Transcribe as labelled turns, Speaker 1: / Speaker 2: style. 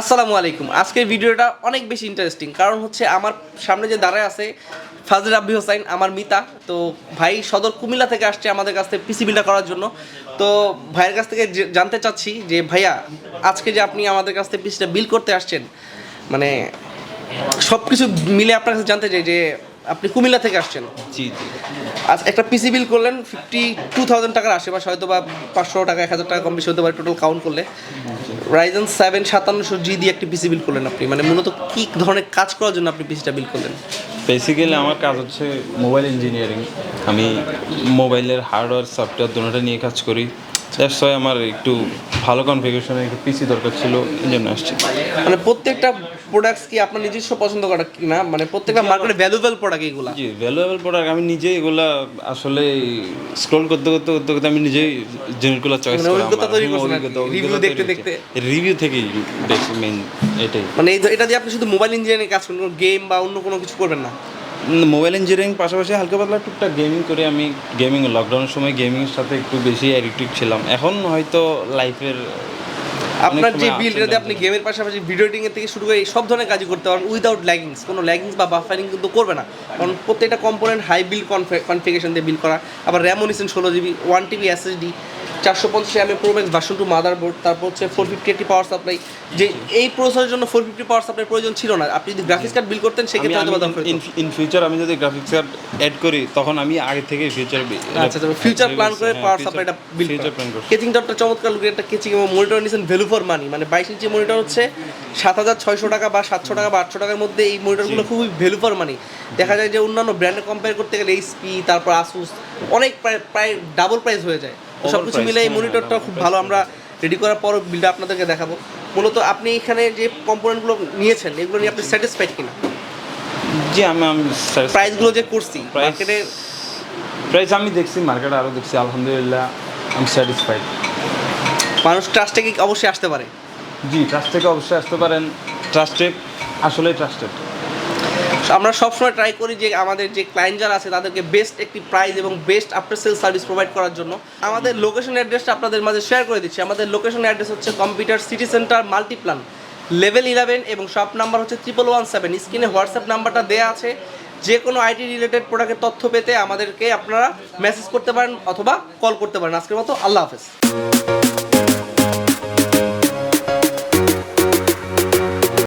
Speaker 1: আসসালামু আলাইকুম। আজকের ভিডিওটা অনেক বেশি ইন্টারেস্টিং কারণ হচ্ছে আমার সামনে যে দাঁড়ায় আছে ফাজিল রাব্বি হোসাইন, আমার মিতা। তো ভাই সদর কুমিল্লা থেকে আসছে আমাদের কাছ থেকে পিসি বিলটা করার জন্য। তো ভাইয়ের কাছ থেকে জানতে চাচ্ছি যে, ভাইয়া, আজকে যে আপনি আমাদের কাছ থেকে পিসিটা বিল করতে আসছেন মানে সব কিছু মিলে আপনার কাছে জানতে চাই যে আপনি কুমিল্লা থেকে আসছেন?
Speaker 2: জি জি।
Speaker 1: আজ একটা পিসি বিল করলেন ফিফটি টু থাউজেন্ড টাকার আশেপাশে হয়তো বা পাঁচশো টাকা এক হাজার টাকা কম বেশি হতে পারে টোটাল কাউন্ট করলে। রাইজেন সেভেন সাতান্নশো জি দিয়ে একটি পিসি বিল করলেন আপনি। মানে মূলত কী ধরনের কাজ করার জন্য আপনি পিসিটা বিল করলেন?
Speaker 2: বেসিক্যালি আমার কাজ হচ্ছে মোবাইল ইঞ্জিনিয়ারিং আমি মোবাইলের হার্ডওয়্যার সফটওয়্যার দুটোটা নিয়ে কাজ করি। দ্যাটস ওয়াই আমার একটু ভালো কনফিগারেশনের একটু পিসি দরকার ছিল এই জন্য আসছি।
Speaker 1: মানে প্রত্যেকটা প্রোডাক্টস কি আপনার নিজস্ব পছন্দ করা কি না মানে প্রত্যেকটা মার্কেটে ভ্যালুয়েবল প্রোডাক্ট এগুলা?
Speaker 2: জি ভ্যালুয়েবল প্রোডাক্ট আমি নিজেই এগুলা আসলে স্ক্রল করতে করতে করতে করতে আমি নিজেই জিনিসগুলো চয়েস
Speaker 1: করছেন আর দেখতে দেখতে।
Speaker 2: রিভিউ থেকেই বেশি মেইন এটাই।
Speaker 1: মানে এটা দিয়ে আপনি শুধু মোবাইল ইঞ্জিনিয়ারিং কাজ করবেন গেম বা অন্য কোনো কিছু করবেন না?
Speaker 2: মোবাইল ইঞ্জিনিয়ারিং পাশাপাশি হালকা পাতলা টুকটাক গেমিং করে আমি গেমিং লকডাউনের সময় গেমিংয়ের সাথে একটু বেশি অ্যাডিক্টিভ ছিলাম। এখন হয়তো লাইফের
Speaker 1: আপনার যে বিল
Speaker 2: downs
Speaker 1: আপনি গেমের পাশাপাশি ভিডিও এডিটিং এর থেকে শুরু করে সব ধরনের কাজই করতে পারেন উইদাউট ল্যাগিংস কোনো ল্যাগিংস বা বাফারিং কিন্তু করবে না। কারণ প্রত্যেকটা কম্পোনেন্ট হাই বিল কনফিগেশন দিয়ে বিল করা। আবার র্যাম নিছেন ষোলো জিবি ওয়ান টিবি এসএসডি চারশো পঞ্চাশ M pro max version two motherboard তারপর হচ্ছে ফোর ফিফটি একটি পাওয়ার সাপ্লাই যে এই প্রসেসের জন্য ফোর ফিফটি পাওয়ার সাপ্লাই প্রয়োজন ছিল না। আপনি যদি গ্রাফিক্স কার্ড বিল করতেন সেক্ষেত্রে হয়তো
Speaker 2: ইন ফিউচার আমি যদি গ্রাফিক্স কার্ড অ্যাড করি তখন আমি আগে থেকে ফিউচার
Speaker 1: আচ্ছা ফিউচার প্ল্যান করে পাওয়ার সাপ্লাইটা বিল
Speaker 2: ফিউচার প্ল্যান করছি।
Speaker 1: কেচিং টপটা চমৎকার লুকের একটা কেচিং এবং মনিটর নিয়েছেন ভ্যালু ফর মানি মানে বাইশ ইঞ্চি মনিটর হচ্ছে সাত হাজার ছয়শো টাকা বা সাতশো টাকা বা আটশো টাকার মধ্যে এই মনিটরগুলো খুবই ভ্যালু ফর মানি দেখা যায় যে অন্যান্য ব্র্যান্ডে কম্পেয়ার করতে গেলে এইচপি তারপর আসুস অনেক প্রায় প্রায় ডাবল প্রাইস হয়ে যায়। সব কিছু মিলে এই
Speaker 2: হ্যাঁ,
Speaker 1: মনিটরটা খুব ভালো আমরা রেডি করার পর বিলটা আপনাদেরকে দেখাবো। মূলত আপনি এখানে যে কম্পোনেন্টগুলো নিয়েছেন এগুলো নিয়ে আপনি স্যাটিসফাইড কিনা?
Speaker 2: জি আমি আমি
Speaker 1: প্রাইসগুলো যে করছি মার্কেটে
Speaker 2: প্রাইস আমি দেখছি মার্কেটে আরও দেখছি আলহামদুলিল্লাহ আমি স্যাটিসফাইড
Speaker 1: মানুষ ট্রাস্টে কি অবশ্যই আসতে পারে?
Speaker 2: জি ট্রাস্ট থেকে অবশ্যই আসতে পারেন? ট্রাস্টে আসলে ট্রাস্টেড
Speaker 1: আমরা সবসময় ট্রাই করি যে আমাদের যে ক্লায়েন্ট যারা আছে তাদেরকে বেস্ট একটি প্রাইস এবং best after sale service provide করার জন্য। আমাদের লোকেশন অ্যাড্রেসটা আপনাদের মাঝে শেয়ার করে দিচ্ছি। আমাদের লোকেশন অ্যাড্রেস হচ্ছে computer city centre Multiplan level eleven এবং শপ নাম্বার হচ্ছে ট্রিপল ওয়ান সেভেন স্ক্রিনে হোয়াটসঅ্যাপ নাম্বারটা দেওয়া আছে। যে কোনো আইটি রিলেটেড প্রোডাক্টের তথ্য পেতে আমাদেরকে আপনারা মেসেজ করতে পারেন অথবা কল করতে পারেন। আজকের মতো আল্লাহ হাফেজ।